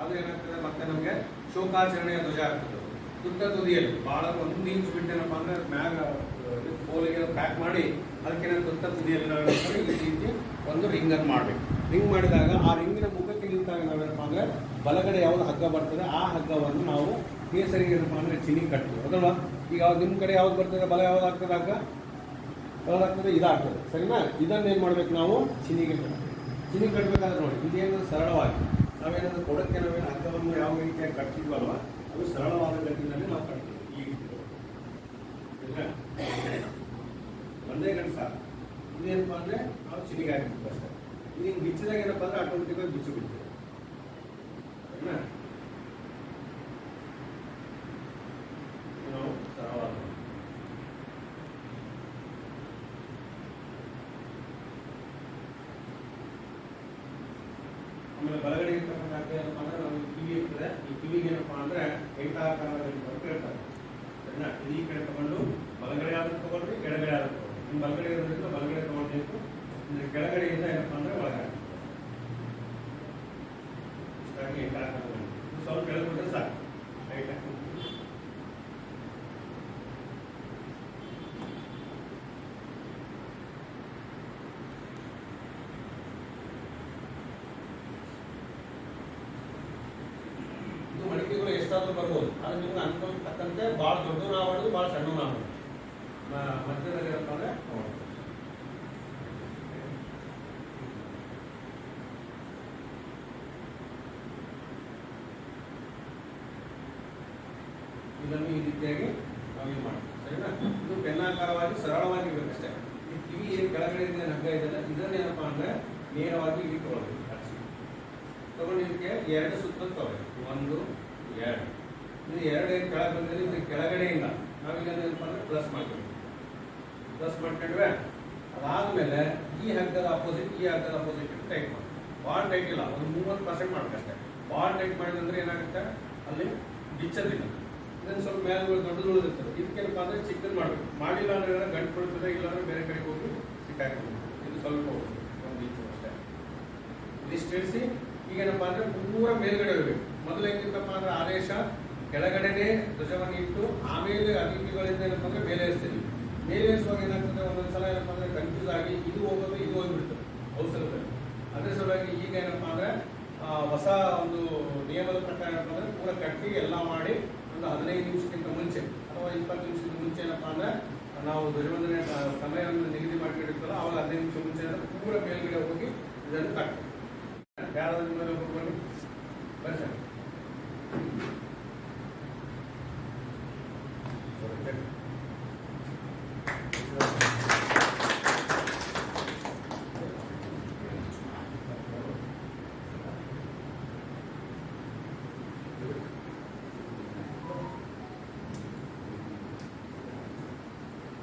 ಅದು ಏನಾಗ್ತದೆ ಮತ್ತೆ ನಮಗೆ ಶೋಕಾಚರಣೆಯ ಧ್ವಜ ಆಗ್ತದೆ. ತುತ್ತ ತುದಿಯಲ್ಲಿ ಬಹಳ ಒಂದು ಇಂಚ್ ಬಿಟ್ಟೇನಪ್ಪ ಅಂದ್ರೆ ಮ್ಯಾಗ ಪೋಲಿಗೆ ಪ್ಯಾಕ್ ಮಾಡಿ ಅದಕ್ಕೆ ತುತ್ತ ತುದಿಯಲ್ಲಿ ನಾವೇನಪ್ಪ ಈ ರೀತಿ ಒಂದು ರಿಂಗ್ ಅನ್ನು ಮಾಡಬೇಕು. ರಿಂಗ್ ಮಾಡಿದಾಗ ಆ ರಿಂಗಿನ ಮುಖಕ್ಕೆ ನಿಂತಾಗ ನಾವೇನಪ್ಪ ಅಂದ್ರೆ ಬಲಗಡೆ ಯಾವ್ದು ಹಗ್ಗ ಬರ್ತದೆ ಆ ಹಗ್ಗವನ್ನು ನಾವು ಕೇಸರಿಗೆ ಏನಪ್ಪ ಅಂದ್ರೆ ಚಿನಿ ಕಟ್ತೀವಿ. ಅದಲ್ವಾ ಈಗ ನಿಮ್ಮ ಕಡೆ ಯಾವ್ದು ಬರ್ತದೆ? ಬಲ ಯಾವ್ದು ಆಗ್ತದೆ ಹಗ್ಗ? ಯಾವ್ದಾಗ್ತದೆ ಇದಾಗ್ತದೆ. ಸರಿನಾ? ಇದನ್ನ ಏನು ಮಾಡ್ಬೇಕು ನಾವು? ಚಿನಿಗೆ ಕಟ್ಟಬೇಕು ಚಿನಿ ಕಟ್ಬೇಕಾದ್ರೆ ನೋಡಿ, ಇದೇನು ಸರಳವಾಗಿ ನಾವೇನಾದ್ರು ಕೊಡಕ್ಕೆ ನಾವೇನು ಹಗ್ಗವನ್ನು ಯಾವ ರೀತಿಯಾಗಿ ಕಟ್ತಿದ್ವಲ್ವ, ಅದು ಸರಳವಾದ ಗಂಟಿನಲ್ಲಿ ನಾವು ಕಟ್ತೀವಿ ಈ ರೀತಿ. ಒಂದೇ ಗಂಟೆ ಇದೇನಪ್ಪ ಅಂದ್ರೆ, ನಾವು ಚಿನಿಗೆ ಹಾಕಿದ್ವಿ ಅಷ್ಟೇ ಈಗ ಬಿಚ್ಚಿದಾಗ ಏನಪ್ಪ ಅಂದ್ರೆ ಆಟೋಮೆಟಿಕ್ ಆಗಿ ಬಿಚ್ಚು ಬಿಡ್ತೀವಿ. ಆಮೇಲೆ ಬಲಗಡೆ ಇರ್ತಕ್ಕಂಥ ಹಗ್ಗ ಏನಪ್ಪ ಅಂದ್ರೆ ಈ ಕಿವಿ ಇರ್ತದೆ. ಈ ಕಿವಿಗೆ ಏನಪ್ಪ ಅಂದ್ರೆ ಎಂಟಾಕಾರದಲ್ಲಿ ಅಂತ ಹೇಳ್ತಾರೆ ಸರಿನಾ? ಈ ಕಡೆ ತಗೊಂಡು ಬಲಗಡೆ ಆದ್ರೂ ತಗೊಳ್ರಿ, ಕೆಳಗಡೆ ಆದ್ರೂ ತಗೊಳ್ರಿ. ನಿಮ್ಮ ಬಲಗಡೆ ಇರೋದ್ರಿಂದ ಬಲಗಡೆ ತಗೊಳ್ಬೇಕು. ಅಂದ್ರೆ ಕೆಳಗಡೆಯಿಂದ ಏನಪ್ಪ ಅಂದ್ರೆ ಒಳಗಡೆ. ಇಷ್ಟಾಗಿ ಸ್ವಲ್ಪ ಕೆಳಗೆ ಸಾಕು ರೈಟ್ ಇದು ಮಡಿಕೆಗಳು ಎಷ್ಟಾದ್ರೂ ಬರ್ಬೋದು ಆದ್ರೆ ನಿಮ್ಗೆ ಅನುಕೂಲಕ್ಕೆ ದೊಡ್ಡ ನಾವಾಡೋದು ಭಾಳ ಸಣ್ಣ ನಾವು ಮಧ್ಯದಲ್ಲಿ ಏನಪ್ಪ. ಇದನ್ನು ಈ ರೀತಿಯಾಗಿ ನಾವು ಇದು ಮಾಡ್ತೀವಿ ಸರಿನಾ? ಇದು ಬೆನ್ನಾಕಾರವಾಗಿ ಸರಳವಾಗಿ ಇರಬೇಕಷ್ಟೇ. ಈ ಕಿವಿ ಏನು ಕೆಳಗಡೆ ಇದೆ ಹಗ್ಗ ಇದೆಯಲ್ಲ ಇದನ್ನೇನಪ್ಪ ಅಂದ್ರೆ ನೇರವಾಗಿ ಇಲ್ಲಿ ತಗೊಳ್ಬೇಕು ತಗೊಂಡಿದ್ದಕ್ಕೆ ಎರಡು ಸುತ್ತ ತಗೋಬೇಕು ಒಂದು, ಎರಡು. ಇದು ಎರಡೇ ಕೆಳಗೆ ಬಂದಿದೆ, ಇದು ಇಲ್ಲ. ನಾವೀಗ ಏನಪ್ಪ ಅಂದ್ರೆ ಪ್ಲಸ್ ಮಾಡ್ತೀವಿ. ಪ್ಲಸ್ ಮಾಡ್ಕೊಂಡ್ವೆ ಅದಾದಮೇಲೆ ಈ ಹಗ್ಗದ ಅಪೋಸಿಟ್ ಈ ಹಗ್ಗದ ಅಪೋಸಿಟ್ ಟೈಪ್ ಮಾಡಿ ಭಾಳ ಟೈಟ್ ಇಲ್ಲ, ಒಂದು ಮೂವತ್ತು ಪರ್ಸೆಂಟ್ ಮಾಡ್ಬೇಕಷ್ಟೇ ಭಾಳ ಟೈಟ್ ಮಾಡಿದಂದ್ರೆ ಏನಾಗುತ್ತೆ? ಅಲ್ಲಿ ಬಿಚ್ಚೋದಿಲ್ಲ. ಇದನ್ನು ಸ್ವಲ್ಪ ಮೇಲೆ ದೊಡ್ಡದು ಉಳಿದಿರ್ತದೆ ಇದಕ್ಕೇನಪ್ಪ ಅಂದರೆ ಚಿಕ್ಕದು ಮಾಡಬೇಕು. ಮಾಡಿಲ್ಲ ಅಂದ್ರೆ ಗಂಟು ಬಿಡ್ತದೆ ಇಲ್ಲಾಂದ್ರೆ ಬೇರೆ ಕಡೆಗೆ ಹೋಗಿ ಸಿಕ್ಕಾಕೊಂಡು ಇದು ಸ್ವಲ್ಪ ಒಂದು ಇಂಚು ಅಷ್ಟೇ. ಇದಿಷ್ಟು ಇಳಿಸಿ ಈಗೇನಪ್ಪ ಅಂದ್ರೆ ಪೂರ ಮೇಲ್ಗಡೆ ಇರಬೇಕು ಮೊದಲು ಹೆಂಗಿತ್ತಪ್ಪ ಅಂದ್ರೆ ಆದೇಶ ಕೆಳಗಡೆನೆ ಧ್ವಜವನ್ನು ಇಟ್ಟು ಆಮೇಲೆ ಅತಿಥಿಗಳಿಂದ ಏನಪ್ಪ ಅಂದ್ರೆ ಮೇಲೆ ಏರಿಸ್ತೀವಿ ಮೇಲೆ ಏರಿಸುವಾಗ ಏನಾಗ್ತದೆ ಒಂದೊಂದ್ಸಲ ಏನಪ್ಪ ಅಂದ್ರೆ ಕನ್ಫ್ಯೂಸ್ ಆಗಿ ಇದು ಹೋಗೋದು, ಇದು ಹೋಗ್ಬಿಡ್ತದೆ ಅವಸರದಲ್ಲಿ ಅದೇ ಸಲುವಾಗಿ ಈಗ ಏನಪ್ಪ ಅಂದ್ರೆ ಹೊಸ ಒಂದು ನಿಯಮದ ಪ್ರಕಾರ ಏನಪ್ಪ ಅಂದ್ರೆ ಪೂರ ಕಟ್ಟಿ ಎಲ್ಲ ಮಾಡಿ ಒಂದು ಹದಿನೈದು ನಿಮಿಷಕ್ಕಿಂತ ಮುಂಚೆ ಅಥವಾ ಇಪ್ಪತ್ತು ನಿಮಿಷದ ಮುಂಚೆ ಏನಪ್ಪ ಅಂದ್ರೆ ನಾವು ಧ್ವಜವಂದನೆ ಸಮಯವನ್ನು ನಿಗದಿ ಮಾಡಿಕೊಂಡಿರ್ತಲ್ಲ ಅವಾಗ ಹದಿನೈದು ನಿಮಿಷ ಮುಂಚೆ ಪೂರ ಮೇಲ್ಗಡೆ ಹೋಗಿ ಇದನ್ನು ಕಟ್ತೀವಿ ಯಾರಾದ್ರೂ ಮೇಲೆ ಬನ್ನಿ ಸರ್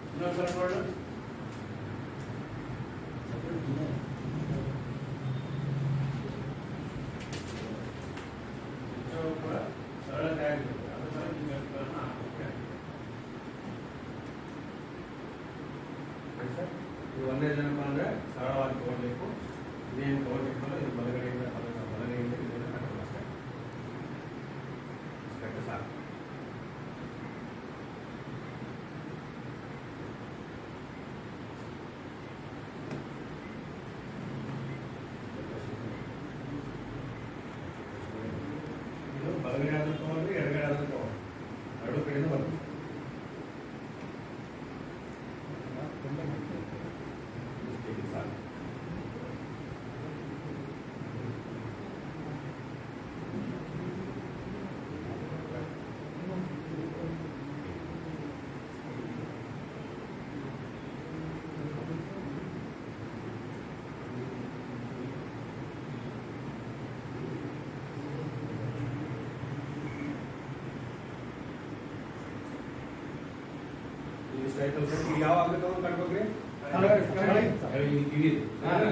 ಇನ್ನೊಂದು ಸಲ ನೋಡೋಣ ಇದು ಕೂಡ ಸರಳತೆ ಆಗಿರುತ್ತೆ ಅದು ಸಹ ನಿಮ್ಗೆ ಅನುಕೂಲನ ಆಗುತ್ತೆ. ಆಯ್ತು ಸರ್? ಇದು ಒಂದೇ ಜನಪ್ಪ ಅಂದ್ರೆ ಸರಳವಾಗಿ ತಗೊಳ್ಬೇಕು ಇದೇನು ತಗೊಳ್ಬೇಕಲ್ಲ ಇದು ಬಲಗಡೆಯಿಂದ ಬಲ ಬಲಗಡೆಯಿಂದ ಇದನ್ನು ಕಟ್ಟೋದು ಅಷ್ಟೇ ಇಷ್ಟು ಕಟ್ಟೆ ಸಾಕು ಇದು ಬಲಗಡೆ ಆದ್ರೂ ತಗೊಂಡ್ರಿ ಎಡಗಡೆ ಆದ್ರೂ ತಗೊಂಡ್ರಿ ಎರಡು ಕಡೆಯಿಂದ ಬರ್ತದೆ ಇಷ್ಟು ಸಾಕು ಇಷ್ಟು ಆಯ್ತಲ್ಲ ಸರ್ ಈಗ ಯಾವ ಹಗ್ಗ ತಗೊಂಡು ಕಟ್ಬೇಕ್ರಿ ಈ ಕಿವಿ ಇದು. ಸರಿನಾ?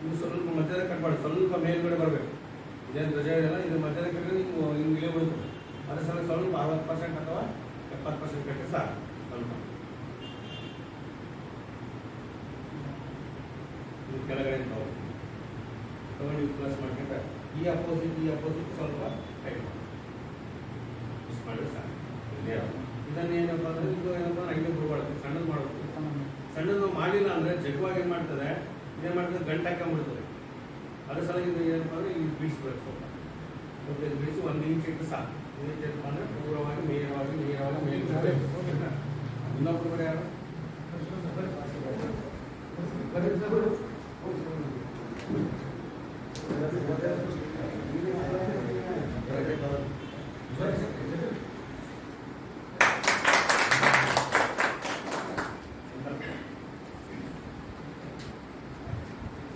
ಇದು ಸ್ವಲ್ಪ ಮಧ್ಯದ ಕಟ್ಬಾರ್ದು ಸ್ವಲ್ಪ ಮೇಲ್ಗಡೆ ಬರಬೇಕು ಇದೇನು ಧ್ವಜ ಇದೆಯಲ್ಲ ಇದು ಮಧ್ಯದ ಕಟ್ಟಿದ್ರೆ ನೀವು ಹಿಂಗೆ ಇಲ್ಲೇ ಉಳಿತು ಅದ್ರ ಸಲ ಸ್ವಲ್ಪ ಅರವತ್ತು ಪರ್ಸೆಂಟ್ ಅಥವಾ ಎಪ್ಪತ್ತು ಪರ್ಸೆಂಟ್ ಕಟ್ಟಿ ಸಾಕು ಸ್ವಲ್ಪ ಇದು ಕೆಳಗಡೆ ತಗೊಂಡು ತಗೊಂಡು ನೀವು ಪ್ಲಸ್ ಮಾಡ್ಕೊಂಡ್ರೆ ಈ ಅಪೋಸಿಟ್ ಈ ಅಪೋಸಿಟ್ ಸ್ವಲ್ಪ ಟೈಟ್ ಮಾಡಿ ಇಷ್ಟು ಮಾಡಿದ್ರೆ ಸಾಕು ನೇರ ಇದನ್ನೇನಪ್ಪ ಅಂದ್ರೆ, ಇದು ಏನಪ್ಪ ಹಂಗೆ ಬಿಡ್ಬಾರ್ದು ಸಣ್ಣದು ಮಾಡಬೇಕು ಸಣ್ಣದು ಮಾಡಿಲ್ಲ ಅಂದ್ರೆ ಜಗ್ಗವಾಗಿ ಏನು ಮಾಡ್ತದೆ? ಇದೇನು ಮಾಡ್ತದೆ, ಗಂಟೆ ಹಾಕೊಂಡ್ಬಿಡ್ತದೆ ಅದ್ರ ಸಲ ಇದು ಏನಪ್ಪ ಅಂದ್ರೆ, ಇದು ಬೀಳಿಸ್ಬೇಕು ಸ್ವಲ್ಪ. ಸ್ವಲ್ಪ ಇದು ಬೀಳಿಸಿ ಒಂದು ಇಂಚ್ ಇಟ್ಟು ಸಾಕು. ಇದೇನಪ್ಪ ಅಂದ್ರೆ ಪೂರ್ವವಾಗಿ ನೇರವಾಗಿ ನೇರವಾಗಿ ಸರ್ ಬಿಡಬೇಕು ಸರ್ ಇನ್ನೊಬ್ರು ಕಡೆ ಯಾರು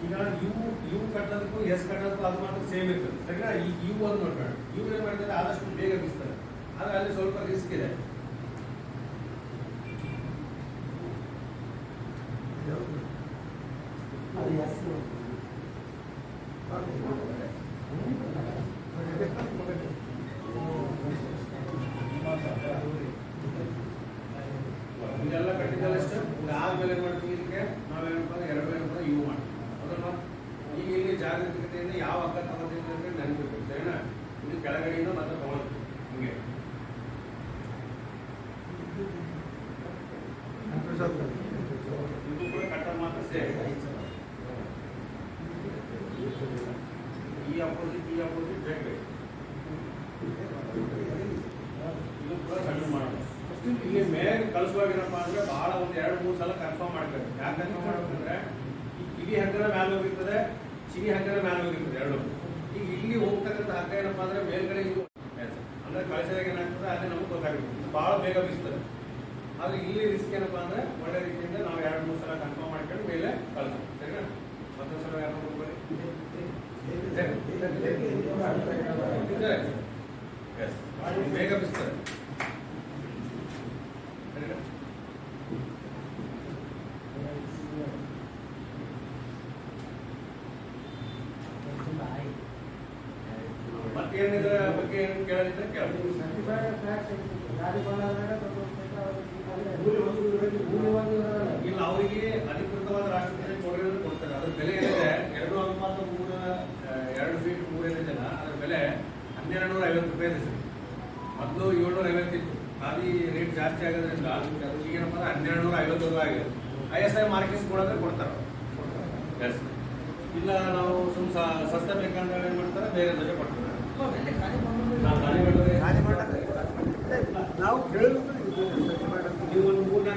ಈಗ ಯು ಯು ಕಟ್ಟೋದಕ್ಕೂ ಎಸ್ ಕಟ್ಟೋದಕ್ಕೂ ಅದು ಮಾತ್ರ ಸೇಮ್ ಇರ್ತದೆ ಸರಿನಾ ಈ ಯು ಒಂದು ನೋಡ್ಬೇಡ ಯು ಏನು ಮಾಡ್ತಾರೆ ಆದಷ್ಟು ಬೇಗ ಬೀಸ್ತಾರೆ ಆದ್ರೆ ಅಲ್ಲಿ ಸ್ವಲ್ಪ ರಿಸ್ಕ್ ಇದೆ ಇದೆಲ್ಲ ಕಟ್ಟಿದ್ದಲ್ಲ ಅಷ್ಟು ಇದು ಆದ್ಮೇಲೆ ಏನು ಮಾಡ್ತೀವಿ ಇದಕ್ಕೆ ನಾವೇನಪ್ಪ ಅಂದ್ರೆ ಎರಡು ಏನಪ್ಪ ಯು ಮಾಡ್ತೀವಿ ಹೌದಲ್ವಾ ಈಗ ಇಲ್ಲಿ ಜಾಗರೂಕತೆಯಿಂದ ಯಾವ ತಗೋತೀವಿ ಅಂತ ಸರಿನಾ? ಇದು ಕೆಳಗಡೆಯಿಂದ ಮತ್ತೆ ತಗೊಳ್ತು ಹಿಂಗೆ. ಇದು ಕೂಡ ಕಟ್ಟರ್ ಮಾತ್ರ ಸೇರಿ. ಈ ಅಪೋಸಿಟ್ ಈ ಅಪೋಸಿಟ್ ಬೇಕು. ಇದು ಕೂಡ ಸಣ್ಣ ಮಾಡೋದು ಇಲ್ಲಿ ಮೇಲೆ ಕಳಿಸುವಾಗ ಏನಪ್ಪ ಅಂದ್ರೆ ಬಹಳ ಒಂದ್ ಎರಡು, ಮೂರು ಸಲ ಕನ್ಫರ್ಮ್ ಮಾಡ್ಬೇಕು ಯಾಕೆ ಕನ್ಫರ್ಮ್ ಮಾಡ್ಬೇಕಂದ್ರೆ ಈ ಕಿವಿ ಮ್ಯಾಲ ಹೋಗಿರ್ತದೆ ಚಿವಿ ಹಗ್ಗನ ಮ್ಯಾಲ ಹೋಗಿರ್ತದೆ ಎರಡು. ಈಗ ಇಲ್ಲಿ ಹೋಗ್ತಕ್ಕಂಥ ಹಗ್ಗ ಏನಪ್ಪ ಅಂದ್ರೆ ಮೇಲ್ಗಡೆ ಇದು. ಅಂದ್ರೆ ಕಳಿಸಿದಾಗ ಏನಾಗ್ತದೆ ಅಲ್ಲಿ ನಮ್ಗೆ ಗೊತ್ತಾಗುತ್ತೆ ಬಹಳ ಬೇಗ ಬೀಸ್ತದೆ. ಆದ್ರೆ ಇಲ್ಲಿ ರಿಸ್ಕ್ ಏನಪ್ಪ ಅಂದ್ರೆ ಒಳ್ಳೆ ರೀತಿಯಿಂದ ನಾವು ಎರಡು ಮೂರು ಸಲ ಕನ್ಫರ್ಮ್ ಮಾಡ್ಕೊಂಡು ಮೇಲೆ ಕಳಿಸ್ತೀವಿ ಸರಿನಾ? ಮತ್ತೊಂದು ಸಲ ಯಾರು ಹೋಗ್ಬೋದು. ಬೇಗ ಬಿಸ್ತದೆ ಸರಿನಾ ಮತ್ತೇನಿದ್ರ ಬಗ್ಗೆ ಏನು ಕೇಳದಿದ್ರೆ ಕೇಳಿ ಇಲ್ಲ ಅವರಿಗೆ ಅಧಿಕೃತವಾದ ಕೊಡುಗೆಯನ್ನು ಕೊಡ್ತಾರೆ. ಅದ್ರ ಬೆಲೆ ಏನಿದೆ? ಎರಡು ಅನುಪಾತ ಮೂರ ಎರಡು ಫೀಟ್ ಮೂರು ಏನಿದೆ ಅದ್ರ ಬೆಲೆ ಹನ್ನೆರಡು ನೂರ ಐವತ್ತು ರೂಪಾಯಿ ಇದೆ ಸರ್. ಮೊದಲು ಏಳ್ನೂರ ಐವತ್ತಿತ್ತು ಖಾಲಿ ರೇಟ್ ಜಾಸ್ತಿ ಆಗೋದ್ರಿಂದ ಅದು ಈಗೇನಪ್ಪ ಅಂದ್ರೆ ಹನ್ನೆರಡು ನೂರ ಐವತ್ತು ರೂಪಾಯಿ ಆಗಿದೆ. ಐ ಎಸ್ ಐ ಮಾರ್ಕೆಟ್ಸ್ ಕೊಡೋದ್ರೆ ಕೊಡ್ತಾರೆ. ಎಸ್ ಇಲ್ಲ ನಾವು ಸುಮ್ ಸ- ಸಸ್ತ ಬೇಕಂದ್ರೆ ಏನು ಮಾಡ್ತಾರೆ? ಬೇರೆ ಜೊತೆ ಕೊಡ್ತಾರೆ. ನಾವು ಖಾಲಿ ಮಾಡಿದ್ರೆ ನಾವು ಕೇಳಿದ್ರು ನೀವು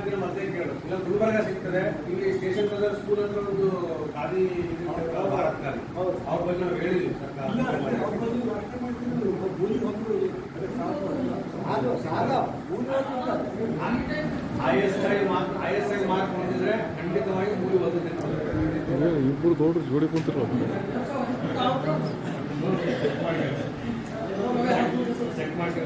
ಮೂರ್ ಮತ್ತೆ ಕೇಳು ಇಲ್ಲ ಗುಲ್ಬರ್ಗ ಸಿಗ್ತದೆ. ಇಲ್ಲಿ ಸ್ಟೇಷನ್ ಬ್ರದರ್ ಸ್ಕೂಲ್ ಅಂತ ಒಂದು ಖಾಲಿ ಭಾರತ್ ಖಾಲಿ. ಹೌದು. ಅವ್ರ ಬಗ್ಗೆ ನಾವು ಹೇಳಿದ್ವಿ I S I mark I S I mark ಖಂಡಿತವಾಗಿ ಮೂವಿ ಇಬ್ಬರು ದೊಡ್ಡ ಜೋಡಿ ಕುಂತಿರೋ ಚೆಕ್ ಮಾಡಿ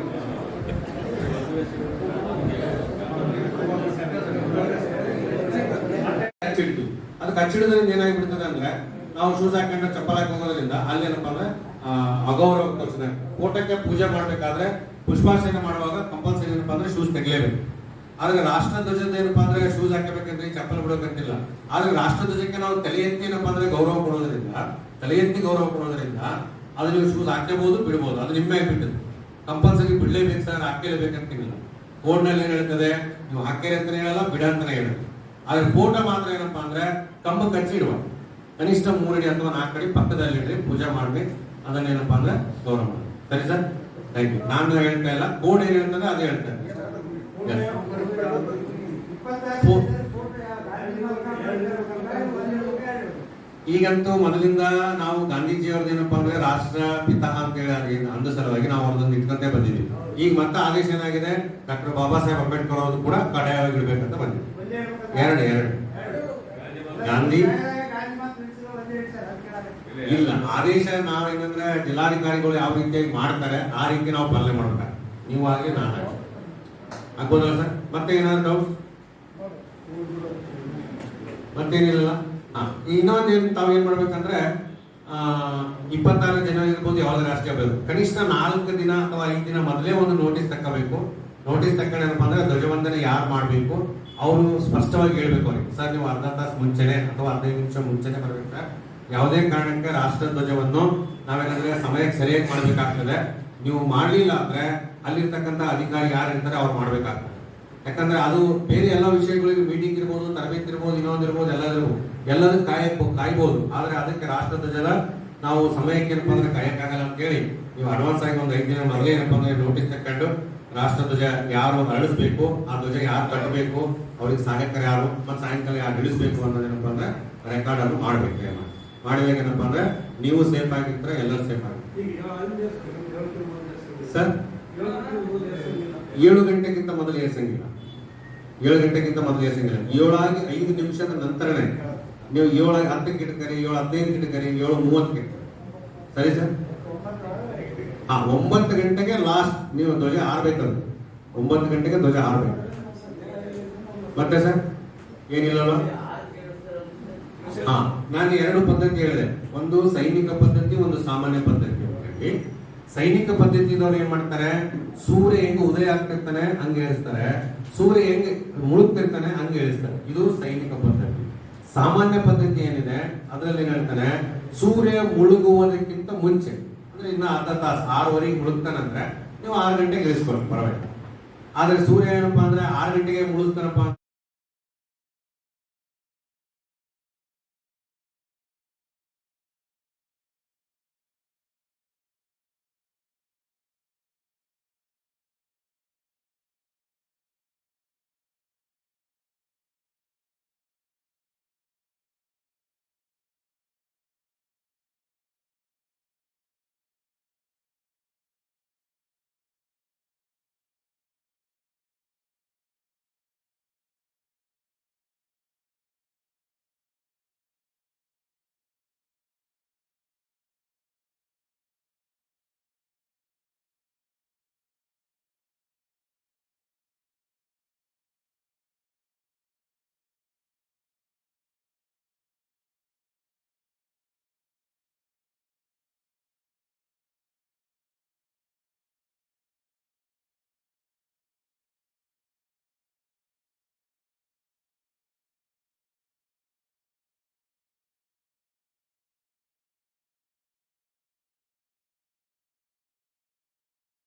ಹಚ್ಚಿಡ್ತು ಅದಕ್ಕೆ ಹಚ್ಚಿಡೋದ್ರಿಂದ ಏನಾಗ್ಬಿಡ್ತದೆ ಅಂದ್ರೆ, ನಾವು ಶೂಸ್ ಹಾಕೊಂಡ್ರೆ ಚಪ್ಪಲ್ ಹಾಕಿ ಹೋಗೋದ್ರಿಂದ ಅಲ್ಲೇನಪ್ಪ ಅಂದ್ರೆ ಅಗೌರವ ತೋರಿಸಿದೆ ಫೋಟೋಕ್ಕೆ ಪೂಜೆ ಮಾಡಬೇಕಾದ್ರೆ ಪುಷ್ಪಾರ್ಚನೆ ಮಾಡುವಾಗ ಕಂಪಲ್ಸರಿ ಏನಪ್ಪ ಅಂದ್ರೆ ಶೂಸ್ ತೆಗಿಲೇಬೇಕು. ಆದ್ರೆ ರಾಷ್ಟ್ರ ಧ್ವಜದ ಏನಪ್ಪಾ ಅಂದ್ರೆ ಶೂಸ್ ಹಾಕಬೇಕಂದ್ರೆ ಚಪ್ಪಲ್ ಬಿಡೋಕಂತಿಲ್ಲ. ಆದ್ರೆ ರಾಷ್ಟ್ರ ಧ್ವಜಕ್ಕೆ ನಾವು ತಲೆ ಎತ್ತಿ ಏನಪ್ಪಾ ಅಂದ್ರೆ ಗೌರವ ಕೊಡೋದ್ರಿಂದ, ತಲೆ ಎತ್ತಿ ಗೌರವ ಕೊಡೋದ್ರಿಂದ ಅದು ನೀವು ಶೂಸ್ ಹಾಕಬಹುದು ಬಿಡಬಹುದು ಅದು ನಿಮ್ಮ ಬಿಟ್ಟದ್ದು ಕಂಪಲ್ಸರಿ ಬಿಡಲೇಬೇಕು ಸರ್ ಹಾಕಲೇಬೇಕಂತಿಲ್ಲ ಕೋಡ್ನಲ್ಲಿ ಏನ್ ಹೇಳ್ತದೆ? ನೀವು ಹಾಕಿರಿ ಅಂತಾನೆ ಹೇಳಲ್ಲ ಬಿಡ ಅಂತಾನೆ ಹೇಳುತ್ತೆ ಆದ್ರೆ ಫೋಟೋ ಮಾತ್ರ ಏನಪ್ಪಾ ಅಂದ್ರೆ ಕಂಬ ಕಚ್ಚಿಡುವ. ಕನಿಷ್ಠ ಮೂರಡಿ ಅಥವಾ ನಾಲ್ಕು ಅಡಿ ಪಕ್ಕದಲ್ಲಿ ಇಡ್ರಿ ಪೂಜೆ ಮಾಡ್ರಿ ಅದನ್ನೇನಪ್ಪಾ ಅಂದ್ರೆ ಗೌರವ ಮಾಡಿ ಸರಿ ಸರ್? ಥ್ಯಾಂಕ್ ಯು ನಾನು ಹೇಳ್ತಾ ಇಲ್ಲ ಕೋಡ್ ಏನು ಹೇಳ್ತಾರೆ ಅದೇ ಹೇಳ್ತಾ ಈಗಂತೂ ಮೊದಲಿಂದ ನಾವು ಗಾಂಧೀಜಿಯವ್ರದ್ದು ಏನಪ್ಪ ಅಂದ್ರೆ ರಾಷ್ಟ್ರ ಪಿತಃ ಅಂತ ಹೇಳಿ ಅದು ಸಲುವಾಗಿ ನಾವು ಅವ್ರದ್ದೊಂದು ಇಟ್ಕೊಂಡೇ ಬಂದಿದ್ದೀವಿ ಈಗ ಮತ್ತೆ ಆದೇಶ ಏನಾಗಿದೆ? ಡಾಕ್ಟರ್ ಬಾಬಾ ಸಾಹೇಬ್ ಅಂಬೇಡ್ಕರ್ ಅವರು ಕೂಡ ಕಡ್ಡಾಯವಾಗಿ ಇಡಬೇಕಂತ ಬಂದಿದೆ ಎರಡು ಎರಡು. ಗಾಂಧಿ? ಇಲ್ಲ. ಆದೇಶ ನಾವು ಏನಂದ್ರೆ ಜಿಲ್ಲಾಧಿಕಾರಿಗಳು ಯಾವ ರೀತಿಯಾಗಿ ಮಾಡ್ತಾರೆ, ಆ ರೀತಿ ನಾವು ಪಾಲನೆ ಮಾಡ್ಬೇಕು? ನೀವು ಹಾಗೆ ನಾನು. ಆಗ್ಬೋದಲ್ಲ ಸರ್? ಮತ್ತೆ ಏನಾದ್ರು ಡೌಟ್ ಮತ್ತೇನಿಲ್ಲ ಇನ್ನೊಂದು ಏನು ತಾವೇನ್ ಮಾಡ್ಬೇಕಂದ್ರೆ ಇಪ್ಪತ್ತಾರು ಜನ ಇರ್ಬೋದು ಯಾವ್ದು ರಾಷ್ಟ್ರೀಯ ಬೇಕು ಕನಿಷ್ಠ ನಾಲ್ಕು ದಿನ ಅಥವಾ ಐದು ದಿನ ಮೊದಲೇ ಒಂದು ನೋಟಿಸ್ ತಕ್ಕಬೇಕು. ನೋಟಿಸ್ ತಕ್ಕೊಂಡೇನಪ್ಪ ಅಂದ್ರೆ ಧ್ವಜವಂದನೆ ಯಾರು ಮಾಡಬೇಕು? ಅವರು ಸ್ಪಷ್ಟವಾಗಿ ಹೇಳ್ಬೇಕು ಅವ್ರಿಗೆ. ಸರ್, ನೀವು ಅರ್ಧ ತಾಸು ಮುಂಚೆನೆ ಅಥವಾ ಹದಿನೈದು ನಿಮಿಷ ಮುಂಚೆನೆ ಬರ್ಬೇಕು ಸರ್. ಯಾವುದೇ ಕಾರಣಕ್ಕೆ ರಾಷ್ಟ್ರ ಧ್ವಜವನ್ನು ನಾವೇನಂದ್ರೆ ಸಮಯಕ್ಕೆ ಸರಿಯಾಗಿ ಮಾಡ್ಬೇಕಾಗ್ತದೆ. ನೀವು ಮಾಡ್ಲಿಲ್ಲ ಅಂದ್ರೆ ಅಲ್ಲಿರ್ತಕ್ಕಂಥ ಅಧಿಕಾರಿ ಯಾರು ಇರ್ತಾರೆ ಅವ್ರು ಮಾಡ್ಬೇಕಾಗ್ತದೆ. ಯಾಕಂದ್ರೆ ಅದು ಬೇರೆ ಎಲ್ಲ ವಿಷಯಗಳಿಗೆ ಮೀಟಿಂಗ್ ಇರ್ಬೋದು ತರಬೇತಿ ಇರ್ಬೋದು ಇನ್ನೊಂದು ಇರ್ಬೋದು ಎಲ್ಲ ಎಲ್ಲದಕ್ಕೂ ಕಾಯ ಕಾಯ್ಬೋದು. ಆದ್ರೆ ಅದಕ್ಕೆ ರಾಷ್ಟ್ರ ಧ್ವಜದ ನಾವು ಸಮಯಕ್ಕೆ ಏನಪ್ಪ ಅಂದ್ರೆ ಕಾಯಕ್ಕಾಗಲ್ಲ ಅಂತ ಹೇಳಿ ನೀವು ಅಡ್ವಾನ್ಸ್ ಆಗಿ ಒಂದು ಐದು ದಿನ ಮೊದಲೇ ಏನಪ್ಪ ಅಂದ್ರೆ ನೋಟಿಸ್ ತಕೊಂಡು ರಾಷ್ಟ್ರ ಧ್ವಜ ಯಾರು ಅಳಿಸ್ಬೇಕು ಆ ಧ್ವಜ ಯಾರು ಕಟ್ಟಬೇಕು ಅವ್ರಿಗೆ ಸಹಾಯಕರು ಯಾರು ಮತ್ತೆ ಸಾಯಂಕಾಲ ಯಾರು ಇಳಿಸ್ಬೇಕು ಅನ್ನೋದೇನಪ್ಪ ಅಂದ್ರೆ ರೆಕಾರ್ಡ್ ಅನ್ನು ಮಾಡ್ಬೇಕು ಏನ. ಮಾಡಿದಾಗ ಏನಪ್ಪ ಅಂದ್ರೆ ನೀವು ಸೇಫ್ ಆಗಿರ್ತಾರೆ ಎಲ್ಲರೂ ಸೇಫ್ ಆಗಿ. ಸರ್? ಏಳು ಗಂಟೆಗಿಂತ ಮೊದಲು ಎಸಂಗಿಲ್ಲ ಏಳು ಗಂಟೆಗಿಂತ ಮೊದಲು ಎಸಂಗಿಲ್ಲ ಏಳಾಗಿ ಐದು ನಿಮಿಷದ ನಂತರನೇ ನೀವು ಏಳಾಗಿ ಹತ್ತಕ್ಕೆ ಇಟ್ಕರಿ ಏಳು ಹದಿನೈದು ಇಟ್ಕರಿ ಏಳು ಮೂವತ್ತಕ್ಕೆ ಇಟ್ಕರಿ. ಸರಿ ಸರ್? ಹಾ, ಒಂಬತ್ತು ಗಂಟೆಗೆ ಲಾಸ್ಟ್ ನೀವು ಧ್ವಜ ಆರ್ಬೇಕಂತ ಒಂಬತ್ತು ಗಂಟೆಗೆ ಧ್ವಜ ಆರ್ಬೇಕು ಮತ್ತೆ ಸರ್? ಏನಿಲ್ಲಲ್ಲ ಹಾ, ನಾನು ಎರಡು ಪದ್ಧತಿ ಹೇಳಿದೆ. ಒಂದು ಸೈನಿಕ ಪದ್ಧತಿ, ಒಂದು ಸಾಮಾನ್ಯ ಪದ್ಧತಿ ಅಂತ ಹೇಳಿ. ಸೈನಿಕ ಪದ್ಧತಿದವ್ರು ಏನ್ ಮಾಡ್ತಾರೆ? ಸೂರ್ಯ ಹೆಂಗ್ ಉದಯ ಆಗ್ತಿರ್ತಾನೆ, ಹಂಗೆ ಇಳಿಸ್ತಾರೆ ಸೂರ್ಯ ಹೆಂಗ್ ಮುಳುಗ್ತಿರ್ತಾನೆ, ಹಂಗೆ ಇಳಿಸ್ತಾರೆ ಇದು ಸೈನಿಕ ಪದ್ಧತಿ. ಸಾಮಾನ್ಯ ಪದ್ಧತಿ ಏನಿದೆ? ಅದರಲ್ಲಿ ಏನ್ ಹೇಳ್ತಾನೆ? ಸೂರ್ಯ ಮುಳುಗುವುದಕ್ಕಿಂತ ಮುಂಚೆ. ಅಂದ್ರೆ ಇನ್ನ ಅರ್ಧ ತಾಸು, ಆರೂವರೆಗೆ ಮುಳುಗ್ತಾನಂದ್ರೆ ನೀವು ಆರು ಗಂಟೆಗೆ ಇಳಿಸ್ಕೊಳಕ್ ಪರವಾಗಿಲ್ಲ. ಆದ್ರೆ ಸೂರ್ಯ ಏನಪ್ಪಾ ಅಂದ್ರೆ ಆರು ಗಂಟೆಗೆ ಮುಳುಗ್ತಾನಪ್ಪ